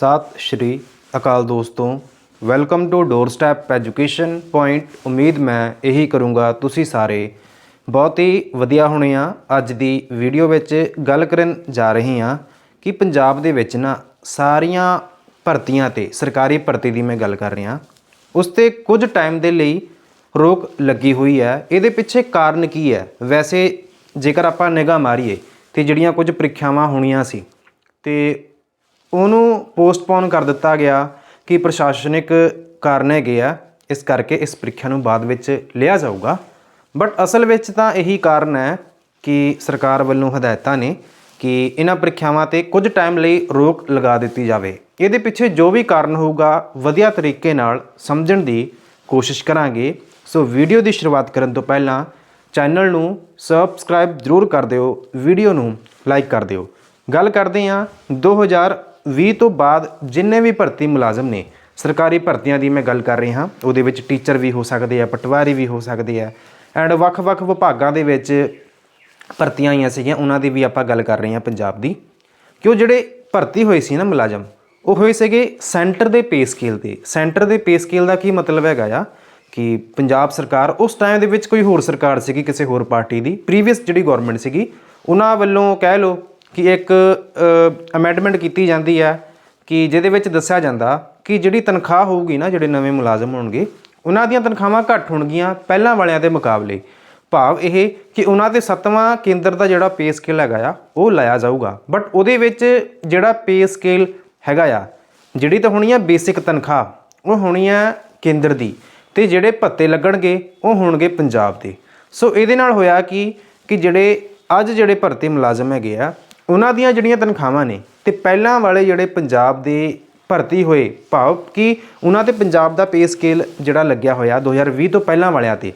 ਸਤਿ ਸ਼੍ਰੀ ਅਕਾਲ ਦੋਸਤੋ welcome to doorstep education point ਉਮੀਦ ਮੈਂ ਇਹੀ ਕਰੂੰਗਾ ਤੁਸੀਂ ਸਾਰੇ। ਬਹੁਤ ਹੀ ਵਧੀਆ ਹੋਣੇ ਆ ਅੱਜ ਦੀ ਵੀਡੀਓ ਵਿੱਚ ਗੱਲ ਕਰਨ ਜਾ ਰਹੇ ਹਾਂ ਕਿ ਪੰਜਾਬ ਦੇ ਵਿੱਚ ਨਾ ਸਾਰੀਆਂ ਭਰਤੀਆਂ ਤੇ ਸਰਕਾਰੀ ਭਰਤੀ ਦੀ ਮੈਂ ਗੱਲ ਕਰ ਰਿਹਾ। ਉਸ ਤੇ ਕੁਝ ਟਾਈਮ ਦੇ ਲਈ ਰੋਕ ਲੱਗੀ ਹੋਈ ਹੈ। ਇਹਦੇ ਪਿੱਛੇ ਕਾਰਨ ਕੀ ਹੈ? ਵੈਸੇ ਜੇਕਰ ਆਪਾਂ ਨਿਗਾਹ ਮਾਰੀਏ ਤੇ ਜਿਹੜੀਆਂ ਕੁਝ ਪ੍ਰੀਖਿਆਵਾਂ ਹੋਣੀਆਂ ਸੀ ਤੇ ਉਹਨੂੰ ਪੋਸਟਪੋਨ ਕਰ ਦਿੱਤਾ ਗਿਆ ਕਿ ਪ੍ਰਸ਼ਾਸਨਿਕ ਕਾਰਨ ਹੈਗੇ ਆ, ਇਸ ਕਰਕੇ ਇਸ ਪ੍ਰੀਖਿਆ ਨੂੰ ਬਾਅਦ ਵਿੱਚ ਲਿਆ ਜਾਊਗਾ। ਬਟ ਅਸਲ ਵਿੱਚ ਤਾਂ ਇਹੀ ਕਾਰਨ ਹੈ ਕਿ ਸਰਕਾਰ ਵੱਲੋਂ ਹਦਾਇਤਾਂ ਨੇ ਕਿ ਇਹਨਾਂ ਪ੍ਰੀਖਿਆਵਾਂ ਤੇ ਕੁਝ ਟਾਈਮ ਲਈ ਰੋਕ ਲਗਾ ਦਿੱਤੀ ਜਾਵੇ। ਇਹਦੇ ਪਿੱਛੇ ਜੋ ਵੀ ਕਾਰਨ ਹੋਊਗਾ, ਵਧੀਆ ਤਰੀਕੇ ਨਾਲ ਸਮਝਣ ਦੀ ਕੋਸ਼ਿਸ਼ ਕਰਾਂਗੇ। ਸੋ ਵੀਡੀਓ ਦੀ ਸ਼ੁਰੂਆਤ ਕਰਨ ਤੋਂ ਪਹਿਲਾਂ ਚੈਨਲ ਨੂੰ ਸਬਸਕ੍ਰਾਈਬ ਜ਼ਰੂਰ ਕਰ ਦਿਓ ਵੀਡੀਓ ਨੂੰ ਲਾਈਕ ਕਰ ਦਿਓ। ਗੱਲ ਕਰਦੇ ਹਾਂ 2020 ਤੋਂ ਬਾਅਦ ਜਿੰਨੇ ਵੀ ਭਰਤੀ ਮੁਲਾਜ਼ਮ ਨੇ, ਸਰਕਾਰੀ ਭਰਤੀਆਂ ਦੀ ਮੈਂ ਗੱਲ ਕਰ ਰਹੀ ਹਾਂ, ਉਹਦੇ ਵਿੱਚ ਟੀਚਰ ਵੀ ਹੋ ਸਕਦੇ ਆ, ਪਟਵਾਰੀ ਵੀ ਹੋ ਸਕਦੇ ਆ, ਐਂਡ ਵੱਖ-ਵੱਖ ਵਿਭਾਗਾਂ ਦੇ ਵਿੱਚ ਭਰਤੀਆਂ ਆਈਆਂ ਸੀਗੀਆਂ, ਉਹਨਾਂ ਦੀ ਵੀ ਆਪਾਂ ਗੱਲ ਕਰ ਰਹੇ ਹਾਂ ਪੰਜਾਬ ਦੀ। ਕਿ ਉਹ ਜਿਹੜੇ ਭਰਤੀ ਹੋਏ ਸੀ ਨਾ ਮੁਲਾਜ਼ਮ, ਉਹ ਹੋਏ ਸੀਗੇ ਸੈਂਟਰ ਦੇ ਪੇ ਸਕੇਲ ਤੇ। ਸੈਂਟਰ ਦੇ ਪੇ ਸਕੇਲ ਦਾ ਕੀ ਮਤਲਬ ਹੈਗਾ ਆ? ਕਿ ਪੰਜਾਬ ਸਰਕਾਰ ਉਸ ਟਾਈਮ ਦੇ ਵਿੱਚ ਕੋਈ ਹੋਰ ਸਰਕਾਰ ਸੀਗੀ ਕਿਸੇ ਹੋਰ ਪਾਰਟੀ ਦੀ ਪ੍ਰੀਵੀਅਸ ਜਿਹੜੀ ਗਵਰਨਮੈਂਟ ਸੀਗੀ, ਉਹਨਾਂ ਵੱਲੋਂ ਕਹਿ ਲਓ ਕਿ ਇੱਕ ਅਮੈਂਡਮੈਂਟ ਕੀਤੀ ਜਾਂਦੀ ਹੈ ਕਿ ਜਿਹਦੇ ਵਿੱਚ ਦੱਸਿਆ ਜਾਂਦਾ ਕਿ ਜਿਹੜੀ ਤਨਖਾਹ ਹੋਊਗੀ ਨਾ, ਜਿਹੜੇ ਨਵੇਂ ਮੁਲਾਜ਼ਮ ਹੋਣਗੇ, ਉਹਨਾਂ ਦੀਆਂ ਤਨਖਾਹਾਂ ਘੱਟ ਹੋਣਗੀਆਂ ਪਹਿਲਾਂ ਵਾਲਿਆਂ ਦੇ ਮੁਕਾਬਲੇ। ਭਾਵ ਇਹ ਕਿ ਉਹਨਾਂ ਦੇ ਸੱਤਵਾਂ ਕੇਂਦਰ ਦਾ ਜਿਹੜਾ ਪੇ ਸਕੇਲ ਹੈਗਾ ਆ, ਉਹ ਲਾਇਆ ਜਾਊਗਾ। ਬਟ ਉਹਦੇ ਵਿੱਚ ਜਿਹੜਾ ਪੇ ਸਕੇਲ ਹੈਗਾ ਆ, ਜਿਹੜੀ ਤਾਂ ਹੋਣੀ ਆ ਬੇਸਿਕ ਤਨਖਾਹ, ਉਹ ਹੋਣੀ ਆ ਕੇਂਦਰ ਦੀ। ਤੇ ਜਿਹੜੇ ਭੱਤੇ ਲੱਗਣਗੇ, ਉਹ ਹੋਣਗੇ ਪੰਜਾਬ ਦੇ। ਸੋ ਇਹਦੇ ਨਾਲ ਹੋਇਆ ਕਿ ਕਿ ਜਿਹੜੇ, ਅੱਜ ਜਿਹੜੇ ਭਰਤੀ ਮੁਲਾਜ਼ਮ ਹੈਗੇ ਆ ਉਹਨਾਂ ਦੀਆਂ ਜਿਹੜੀਆਂ ਤਨਖਾਹਾਂ ਨੇ ਤੇ ਪਹਿਲਾਂ ਵਾਲੇ ਜਿਹੜੇ ਪੰਜਾਬ ਦੇ ਭਰਤੀ ਹੋਏ ਭਾਵ ਕਿ ਉਹਨਾਂ ਤੇ ਪੰਜਾਬ ਦਾ ਪੇ ਸਕੇਲ ਜਿਹੜਾ ਲੱਗਿਆ ਹੋਇਆ 2020 ਤੋਂ ਪਹਿਲਾਂ ਵਾਲਿਆਂ ਤੇ,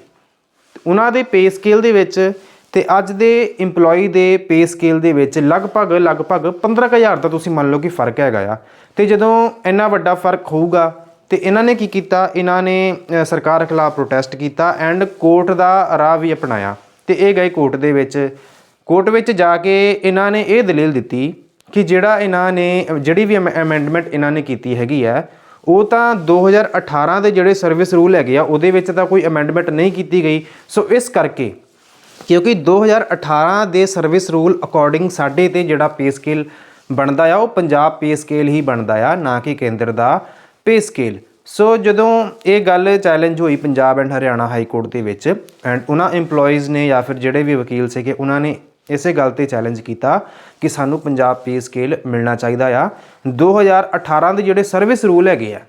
ਉਹਨਾਂ ਦੇ ਪੇ ਸਕੇਲ ਦੇ ਵਿੱਚ ਤੇ ਅੱਜ ਦੇ EMPLOYE ਦੇ ਪੇ ਸਕੇਲ ਦੇ ਵਿੱਚ ਲਗਭਗ ਲਗਭਗ 15000 ਦਾ ਤੁਸੀਂ ਮੰਨ ਲਓ ਕਿ ਫ਼ਰਕ ਹੈਗਾ ਆ। ਤੇ ਜਦੋਂ ਇੰਨਾ ਵੱਡਾ ਫ਼ਰਕ ਹੋਊਗਾ ਤੇ ਇਹਨਾਂ ਨੇ ਕੀ ਕੀਤਾ? ਇਹਨਾਂ ਨੇ ਸਰਕਾਰ ਖਿਲਾਫ ਪ੍ਰੋਟੈਸਟ ਕੀਤਾ ਐਂਡ ਕੋਰਟ ਦਾ ਰਾਹ ਵੀ ਅਪਣਾਇਆ। ਤੇ ਇਹ ਗਏ ਕੋਰਟ ਦੇ ਵਿੱਚ ਕੋਰਟ ਵਿੱਚ ਜਾ ਕੇ ਇਹਨਾਂ ਨੇ ਇਹ ਦਲੀਲ ਦਿੱਤੀ ਕਿ ਜਿਹੜਾ ਇਹਨਾਂ ਨੇ, ਜਿਹੜੀ ਵੀ ਅਮੈਂਡਮੈਂਟ ਇਹਨਾਂ ਨੇ ਕੀਤੀ ਹੈਗੀ ਹੈ ਉਹ ਤਾਂ 2018 ਦੇ ਜਿਹੜੇ ਸਰਵਿਸ ਰੂਲ ਹੈਗੇ ਆ, ਉਹਦੇ ਵਿੱਚ ਤਾਂ ਕੋਈ ਅਮੈਂਡਮੈਂਟ ਨਹੀਂ ਕੀਤੀ ਗਈ। ਸੋ ਇਸ ਕਰਕੇ ਕਿਉਂਕਿ 2018 ਦੇ ਸਰਵਿਸ ਰੂਲ ਅਕੋਰਡਿੰਗ ਸਾਡੇ ਤੇ ਜਿਹੜਾ ਪੇ ਸਕੇਲ ਬਣਦਾ ਆ, ਉਹ ਪੰਜਾਬ ਪੇ ਸਕੇਲ ਹੀ ਬਣਦਾ ਆ, ਨਾ ਕਿ ਕੇਂਦਰ ਦਾ ਪੇ ਸਕੇਲ ਸੋ ਜਦੋਂ ਇਹ ਗੱਲ ਚੈਲੰਜ ਹੋਈ Punjab and Haryana high court ਦੇ ਵਿੱਚ ਐਂਡ ਉਹਨਾਂ EMPLOYEES ਨੇ ਜਾਂ ਫਿਰ ਜਿਹੜੇ ਵੀ ਵਕੀਲ ਸੀਗੇ, ਉਹਨਾਂ ਨੇ ਇਸੇ ਗੱਲ ਤੇ ਚੈਲੰਜ ਕੀਤਾ ਕਿ ਸਾਨੂੰ ਪੰਜਾਬ ਪੇ ਸਕੇਲ ਮਿਲਣਾ ਚਾਹੀਦਾ ਆ। 2018 ਦੇ ਜਿਹੜੇ ਸਰਵਿਸ ਰੂਲ ਹੈਗੇ ਆ,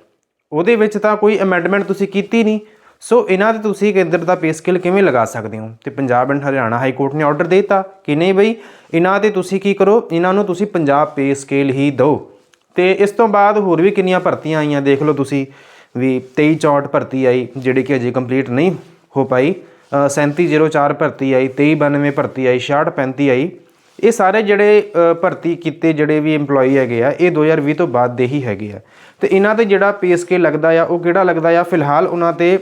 ਉਹਦੇ ਵਿੱਚ ਤਾਂ ਕੋਈ ਅਮੈਂਡਮੈਂਟ ਤੁਸੀਂ ਕੀਤੀ ਨਹੀਂ। ਸੋ ਇਹਨਾਂ ਤੇ ਤੁਸੀਂ ਕੇਂਦਰ ਦਾ ਪੇ ਸਕੇਲ ਕਿਵੇਂ ਲਗਾ ਸਕਦੇ ਹੋ? ਤੇ Punjab and Haryana high court ਨੇ ਆਰਡਰ ਦੇ ਦਿੱਤਾ ਕਿ ਨਹੀਂ ਬਈ, ਇਹਨਾਂ ਤੇ ਤੁਸੀਂ ਕੀ ਕਰੋ? ਇਹਨਾਂ ਨੂੰ ਤੁਸੀਂ ਪੰਜਾਬ ਪੇ ਸਕੇਲ ਹੀ ਦਿਓ। ਤੇ ਇਸ ਤੋਂ ਬਾਅਦ ਹੋਰ ਵੀ ਕਿੰਨੀਆਂ ਭਰਤੀਆਂ ਆਈਆਂ, ਦੇਖ ਲਓ ਤੁਸੀਂ, ਵੀ 23 64 ਭਰਤੀ ਆਈ, ਜਿਹੜੀ ਕਿ ਅਜੇ ਕੰਪਲੀਟ ਨਹੀਂ ਹੋ ਪਾਈ। 3704 ਭਰਤੀ ਆਈ 2392 ਭਰਤੀ ਆਈ 6635 ਆਈ। ਇਹ ਸਾਰੇ ਜਿਹੜੇ ਭਰਤੀ ਕੀਤੇ ਜਿਹੜੇ ਵੀ EMPLOYE ਹੈਗੇ ਆ, ਇਹ 2020 ਤੋਂ ਬਾਅਦ ਦੇ ਹੀ ਹੈਗੇ ਆ। ਤੇ ਇਹਨਾਂ ਤੇ ਜਿਹੜਾ ਪੇ ਸਕੇਲ ਲੱਗਦਾ ਆ, ਉਹ ਕਿਹੜਾ ਲੱਗਦਾ ਆ? ਫਿਲਹਾਲ ਉਹਨਾਂ ਤੇ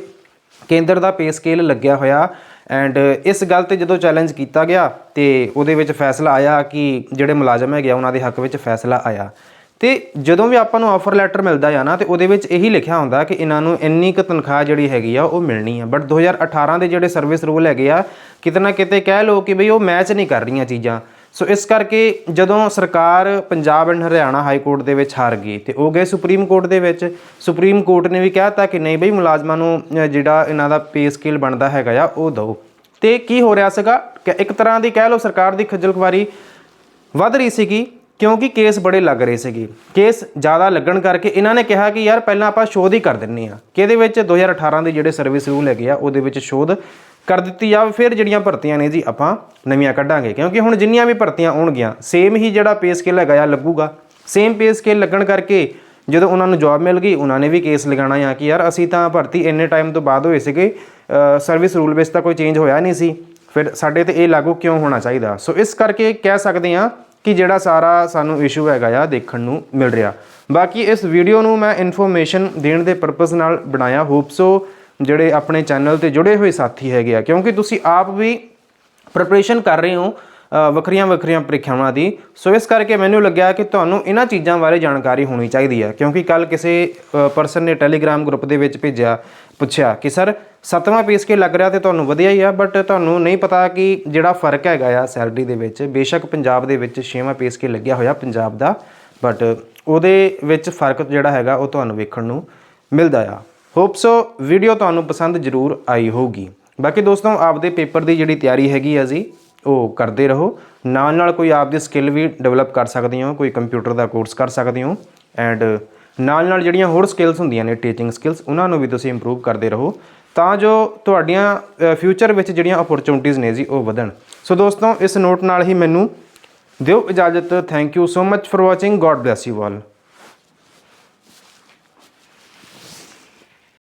ਕੇਂਦਰ ਦਾ ਪੇ ਸਕੇਲ ਲੱਗਿਆ ਹੋਇਆ। ਐਂਡ ਇਸ ਗੱਲ ਤੇ ਜਦੋਂ ਚੈਲੰਜ ਕੀਤਾ ਗਿਆ, ਤੇ ਉਹਦੇ ਵਿੱਚ ਫੈਸਲਾ ਆਇਆ ਕਿ ਜਿਹੜੇ ਮੁਲਾਜ਼ਮ ਹੈਗੇ ਆ, ਉਹਨਾਂ ਦੇ ਹੱਕ ਵਿੱਚ ਫੈਸਲਾ ਆਇਆ। ਤੇ ਜਦੋਂ ਵੀ ਆਪਾਂ ਨੂੰ ਆਫਰ ਲੈਟਰ ਮਿਲਦਾ ਆ ਨਾ, ਤੇ ਉਹਦੇ ਵਿੱਚ ਇਹੀ ਲਿਖਿਆ ਹੁੰਦਾ ਕਿ ਇਹਨਾਂ ਨੂੰ ਇੰਨੀ ਕੁ ਤਨਖਾਹ ਜਿਹੜੀ ਹੈਗੀ ਆ, ਉਹ ਮਿਲਣੀ ਆ। ਬਟ 2018 ਦੇ ਜਿਹੜੇ ਸਰਵਿਸ ਰੂਲ ਹੈਗੇ ਆ, ਕਿਤੇ ਨਾ ਕਿਤੇ ਕਹਿ ਲਓ ਕਿ ਬਈ ਉਹ ਮੈਚ ਨਹੀਂ ਕਰ ਰਹੀਆਂ ਚੀਜ਼ਾਂ। ਸੋ ਇਸ ਕਰਕੇ ਜਦੋਂ ਸਰਕਾਰ Punjab and Haryana high court ਦੇ ਵਿੱਚ ਹਾਰ ਗਈ, ਤੇ ਉਹ ਗਏ ਸੁਪਰੀਮ ਕੋਰਟ ਦੇ ਵਿੱਚ। ਸੁਪਰੀਮ ਕੋਰਟ ਨੇ ਵੀ ਕਹਿਤਾ ਕਿ ਨਹੀਂ ਬਈ ਮੁਲਾਜ਼ਮਾਂ ਨੂੰ ਜਿਹੜਾ ਇਹਨਾਂ ਦਾ ਪੇ ਸਕੇਲ ਬਣਦਾ ਹੈਗਾ ਆ, ਉਹ ਦਿਓ। ਤੇ ਕੀ ਹੋ ਰਿਹਾ ਸੀਗਾ ਕਿ ਇੱਕ ਤਰ੍ਹਾਂ ਦੀ ਕਹਿ ਲਓ ਸਰਕਾਰ ਦੀ ਖੱਜਲ ਖੁਆਰੀ ਵੱਧ ਰਹੀ ਸੀਗੀ ਕਿਉਂਕਿ ਕੇਸ ਬੜੇ ਲੱਗ ਰਹੇ ਸੀਗੇ। ਕੇਸ ਜ਼ਿਆਦਾ ਲੱਗਣ ਕਰਕੇ ਇਹਨਾਂ ਨੇ ਕਿਹਾ ਕਿ ਯਾਰ ਪਹਿਲਾਂ ਆਪਾਂ ਸ਼ੋਧ ਹੀ ਕਰ ਦਿੰਨੇ ਆ। ਕਿ ਇਹਦੇ ਵਿੱਚ 2018 ਦੇ ਜਿਹੜੇ ਸਰਵਿਸ ਰੂਲ ਹੈਗੇ ਆ, ਉਹਦੇ ਵਿੱਚ ਸ਼ੋਧ ਕਰ ਦਿੱਤੀ ਜਾਵੇ, ਫਿਰ ਜਿਹੜੀਆਂ ਭਰਤੀਆਂ ਨੇ ਜੀ ਆਪਾਂ ਨਵੀਆਂ ਕੱਢਾਂਗੇ। ਕਿਉਂਕਿ ਹੁਣ ਜਿੰਨੀਆਂ ਵੀ ਭਰਤੀਆਂ ਆਉਣਗੀਆਂ ਸੇਮ ਹੀ ਜਿਹੜਾ ਪੇ ਸਕੇਲ ਹੈਗਾ ਆ, ਲੱਗੂਗਾ। ਸੇਮ ਪੇ ਸਕੇਲ ਲੱਗਣ ਕਰਕੇ ਜਦੋਂ ਉਹਨਾਂ ਨੂੰ ਜੌਬ ਮਿਲ ਗਈ, ਉਹਨਾਂ ਨੇ ਵੀ ਕੇਸ ਲਗਾਉਣਾ ਆ ਕਿ ਯਾਰ ਅਸੀਂ ਤਾਂ ਭਰਤੀ ਇੰਨੇ ਟਾਈਮ ਤੋਂ ਬਾਅਦ ਹੋਏ ਸੀਗੇ ਸਰਵਿਸ ਰੂਲ ਵਿੱਚ ਤਾਂ ਕੋਈ ਚੇਂਜ ਹੋਇਆ ਨਹੀਂ ਸੀ। ਫਿਰ ਸਾਡੇ ਤੇ ਇਹ ਲਾਗੂ ਕਿਉਂ ਹੋਣਾ ਚਾਹੀਦਾ? ਸੋ ਇਸ ਕਰਕੇ ਕਹਿ ਸਕਦੇ ਆ ਕਿ ਜਿਹੜਾ ਸਾਰਾ ਸਾਨੂੰ ਇਸ਼ੂ ਹੈਗਾ ਆ ਦੇਖਣ ਨੂੰ ਮਿਲ ਰਿਹਾ। ਬਾਕੀ ਇਸ ਵੀਡੀਓ ਨੂੰ ਮੈਂ ਇਨਫੋਰਮੇਸ਼ਨ ਦੇਣ ਦੇ ਪਰਪਸ ਨਾਲ ਬਣਾਇਆ। ਹੋਪ ਸੋ ਜਿਹੜੇ ਆਪਣੇ ਚੈਨਲ ਤੇ ਜੁੜੇ ਹੋਏ ਸਾਥੀ ਹੈਗੇ ਆ। ਕਿਉਂਕਿ ਤੁਸੀਂ ਆਪ ਵੀ ਪ੍ਰੈਪਰੇਸ਼ਨ ਕਰ ਰਹੇ ਹੋ ਵੱਖਰੀਆਂ ਵੱਖਰੀਆਂ ਪ੍ਰੀਖਿਆਵਾਂ ਦੀ। ਸੋ ਇਸ ਕਰਕੇ ਮੈਨੂੰ ਲੱਗਿਆ ਕਿ ਤੁਹਾਨੂੰ ਇਹਨਾਂ ਚੀਜ਼ਾਂ ਬਾਰੇ ਜਾਣਕਾਰੀ ਹੋਣੀ ਚਾਹੀਦੀ ਹੈ। ਕਿਉਂਕਿ ਕੱਲ ਕਿਸੇ ਪਰਸਨ ਨੇ ਟੈਲੀਗ੍ਰਾਮ ਗਰੁੱਪ ਦੇ ਵਿੱਚ ਭੇਜਿਆ, ਪੁੱਛਿਆ ਕਿ ਸਰ ਸੱਤਵਾਂ ਪੀ ਕੇ ਲੱਗ ਰਿਹਾ ਤੇ ਤੁਹਾਨੂੰ ਵਧੀਆ ਹੀ ਆ ਬਟ ਤੁਹਾਨੂੰ ਨਹੀਂ ਪਤਾ ਕਿ ਜਿਹੜਾ ਫ਼ਰਕ ਹੈਗਾ ਆ ਸੈਲਰੀ ਦੇ ਵਿੱਚ, ਬੇਸ਼ੱਕ ਪੰਜਾਬ ਦੇ ਵਿੱਚ ਛੇਵਾਂ ਪੀ ਕੇ ਲੱਗਿਆ ਹੋਇਆ ਪੰਜਾਬ ਦਾ ਬਟ ਉਹਦੇ ਵਿੱਚ ਫ਼ਰਕ ਜਿਹੜਾ ਹੈਗਾ ਉਹ ਤੁਹਾਨੂੰ ਵੇਖਣ ਨੂੰ ਮਿਲਦਾ ਆ। ਹੋਪ ਸੋ ਵੀਡੀਓ ਤੁਹਾਨੂੰ ਪਸੰਦ ਜ਼ਰੂਰ ਆਈ ਹੋਊਗੀ। ਬਾਕੀ ਦੋਸਤੋ, ਆਪਦੇ ਪੇਪਰ ਦੀ ਜਿਹੜੀ ਤਿਆਰੀ ਹੈਗੀ ਆ ਜੀ, ਉਹ ਕਰਦੇ ਰਹੋ। ਨਾਲ ਨਾਲ ਕੋਈ ਆਪਦੀ ਸਕਿੱਲ ਵੀ ਡਿਵੈਲਪ ਕਰ ਸਕਦੇ ਹੋ, ਕੋਈ ਕੰਪਿਊਟਰ ਦਾ ਕੋਰਸ ਕਰ ਸਕਦੇ ਹੋ ਐਂਡ ਨਾਲ ਨਾਲ ਜਿਹੜੀਆਂ ਹੋਰ ਸਕਿੱਲਸ ਹੁੰਦੀਆਂ ਨੇ ਟੀਚਿੰਗ ਸਕਿੱਲਸ ਉਹਨਾਂ ਨੂੰ ਵੀ ਤੁਸੀਂ ਇੰਪਰੂਵ ਕਰਦੇ ਰਹੋ। ਤਾਂ ਜੋ ਤੁਹਾਡੀਆਂ ਫਿਊਚਰ ਵਿੱਚ ਜਿਹੜੀਆਂ ਓਪਰਚੁਨਿਟੀਜ਼ ਨੇ ਜੀ, ਉਹ ਵਧਣ। ਸੋ ਦੋਸਤੋ, ਇਸ ਨੋਟ ਨਾਲ ਹੀ ਮੈਨੂੰ ਦਿਓ ਇਜਾਜ਼ਤ। Thank you so much for watching god bless you all